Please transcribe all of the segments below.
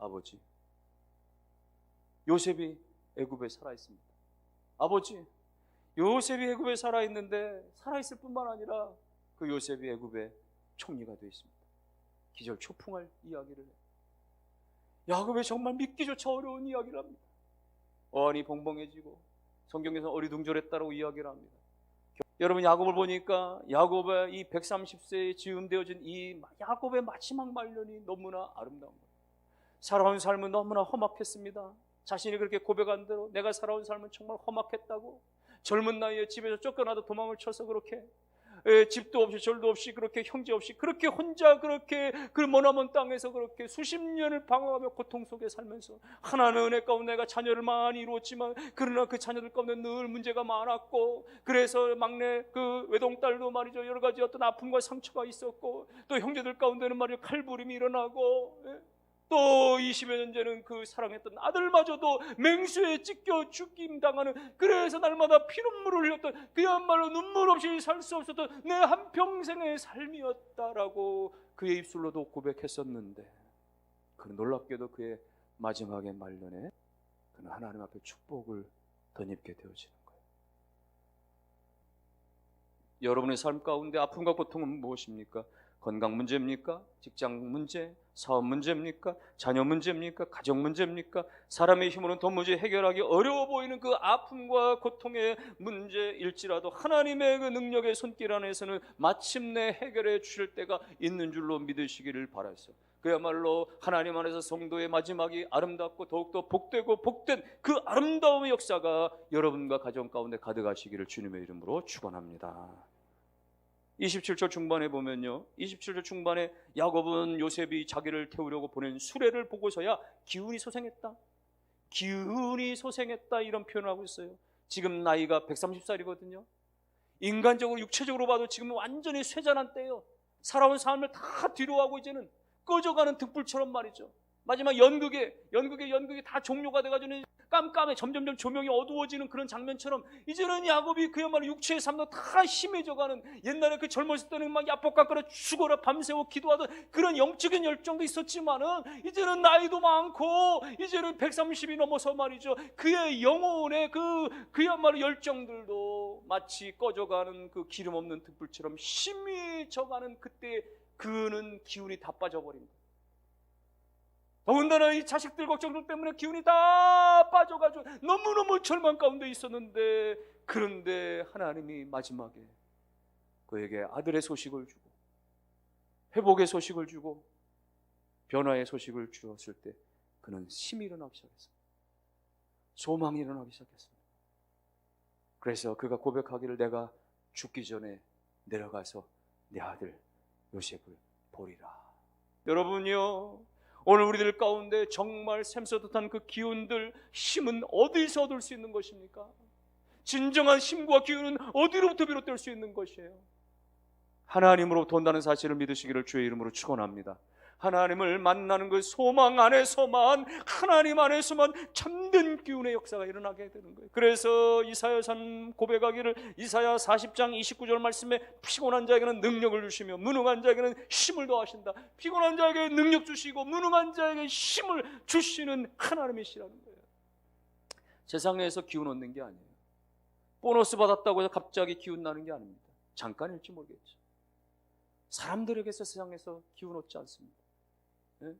아버지. 요셉이 애굽에 살아 있습니다. 아버지, 요셉이 애굽에 살아 있는데 살아 있을 뿐만 아니라 그 요셉이 애굽의 총리가 되어 있습니다. 기절 초풍할 이야기를 해요. 야곱의 정말 믿기조차 어려운 이야기를 합니다. 어안이 벙벙해지고 성경에서 어리둥절했다고 이야기를 합니다. 여러분 야곱을 보니까 야곱의 이 130세에 지음되어진 이 야곱의 마지막 말년이 너무나 아름다운 거예요. 살아온 삶은 너무나 험악했습니다. 자신이 그렇게 고백한 대로 내가 살아온 삶은 정말 험악했다고 젊은 나이에 집에서 쫓겨나도 도망을 쳐서 그렇게 에, 집도 없이 절도 없이 그렇게 형제 없이 그렇게 혼자 그렇게 그 머나먼 땅에서 그렇게 수십 년을 방황하며 고통 속에 살면서 하나는 은혜 가운데 내가 자녀를 많이 이루었지만 그러나 그 자녀들 가운데 늘 문제가 많았고 그래서 막내 그 외동딸도 말이죠 여러 가지 어떤 아픔과 상처가 있었고 또 형제들 가운데는 말이죠 칼부림이 일어나고 예? 또 20여 년 전에는 그 사랑했던 아들마저도 맹수에 찢겨 죽임 당하는 그래서 날마다 피눈물을 흘렸던 그야말로 눈물 없이 살 수 없었던 내 한평생의 삶이었다라고 그의 입술로도 고백했었는데 그 놀랍게도 그의 마지막의 말년에 그는 하나님 앞에 축복을 덧입게 되어지는 거예요. 여러분의 삶 가운데 아픔과 고통은 무엇입니까? 건강 문제입니까? 직장 문제, 사업 문제입니까? 자녀 문제입니까? 가정 문제입니까? 사람의 힘으로는 도무지 해결하기 어려워 보이는 그 아픔과 고통의 문제일지라도 하나님의 그 능력의 손길 안에서는 마침내 해결해 주실 때가 있는 줄로 믿으시기를 바라서 그야말로 하나님 안에서 성도의 마지막이 아름답고 더욱더 복되고 복된 그 아름다움의 역사가 여러분과 가정 가운데 가득하시기를 주님의 이름으로 축원합니다. 27절 중반에 보면요. 27절 중반에 야곱은 요셉이 자기를 태우려고 보낸 수레를 보고서야 기운이 소생했다. 기운이 소생했다 이런 표현을 하고 있어요. 지금 나이가 130살이거든요. 인간적으로 육체적으로 봐도 지금 완전히 쇠잔한 때예요. 살아온 삶을 다 뒤로하고 이제는 꺼져가는 등불처럼 말이죠. 마지막 연극에 연극에 연극이 다 종료가 돼가지고 깜깜해 점점점 조명이 어두워지는 그런 장면처럼 이제는 야곱이 그야말로 육체의 삶도 다 심해져가는 옛날에 그 젊었을 때는 막 야복깎으로 죽어라 밤새워 기도하던 그런 영적인 열정도 있었지만은 이제는 나이도 많고 이제는 130이 넘어서 말이죠 그의 영혼의 그 그야말로 열정들도 마치 꺼져가는 그 기름 없는 등불처럼 심해져가는 그때 그는 기운이 다 빠져버립니다. 더군다나 이 자식들 걱정들 때문에 기운이 다 빠져가지고 너무너무 절망 가운데 있었는데 그런데 하나님이 마지막에 그에게 아들의 소식을 주고 회복의 소식을 주고 변화의 소식을 주었을 때 그는 힘이 일어나기 시작했습니다. 소망이 일어나기 시작했습니다. 그래서 그가 고백하기를 내가 죽기 전에 내려가서 내 아들 요셉을 보리라. 여러분요, 오늘 우리들 가운데 정말 샘솟듯한 그 기운들, 힘은 어디서 얻을 수 있는 것입니까? 진정한 힘과 기운은 어디로부터 비롯될 수 있는 것이에요? 하나님으로부터 온다는 사실을 믿으시기를 주의 이름으로 축원합니다. 하나님을 만나는 그 소망 안에서만 하나님 안에서만 참된 기운의 역사가 일어나게 되는 거예요. 그래서 이사야산 고백하기를 이사야 40장 29절 말씀에 피곤한 자에게는 능력을 주시며 무능한 자에게는 힘을 더하신다. 피곤한 자에게 능력 주시고 무능한 자에게 힘을 주시는 하나님이시라는 거예요. 세상에서 기운 얻는 게 아니에요. 보너스 받았다고 해서 갑자기 기운 나는 게 아닙니다. 잠깐일지 모르겠죠. 사람들에게서 세상에서 기운 얻지 않습니다. 네?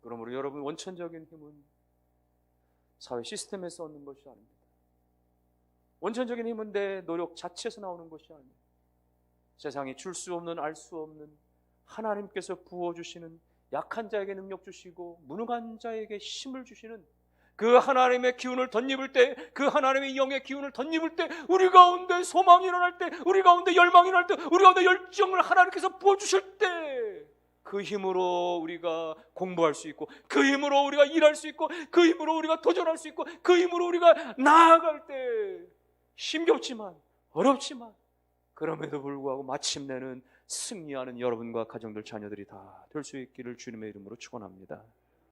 그러므로 여러분 원천적인 힘은 사회 시스템에서 얻는 것이 아닙니다. 원천적인 힘은 내 노력 자체에서 나오는 것이 아닙니다. 세상에 줄 수 없는 알 수 없는 하나님께서 부어 주시는 약한 자에게 능력 주시고 무능한 자에게 힘을 주시는 그 하나님의 기운을 덧입을 때, 그 하나님의 영의 기운을 덧입을 때, 우리 가운데 소망이 일어날 때, 우리 가운데 열망이 일어날 때, 우리 가운데 열정을 하나님께서 부어주실 때, 그 힘으로 우리가 공부할 수 있고, 그 힘으로 우리가 일할 수 있고, 그 힘으로 우리가 도전할 수 있고, 그 힘으로 우리가 나아갈 때, 힘겹지만, 어렵지만, 그럼에도 불구하고 마침내는 승리하는 여러분과 가정들, 자녀들이 다 될 수 있기를 주님의 이름으로 축원합니다.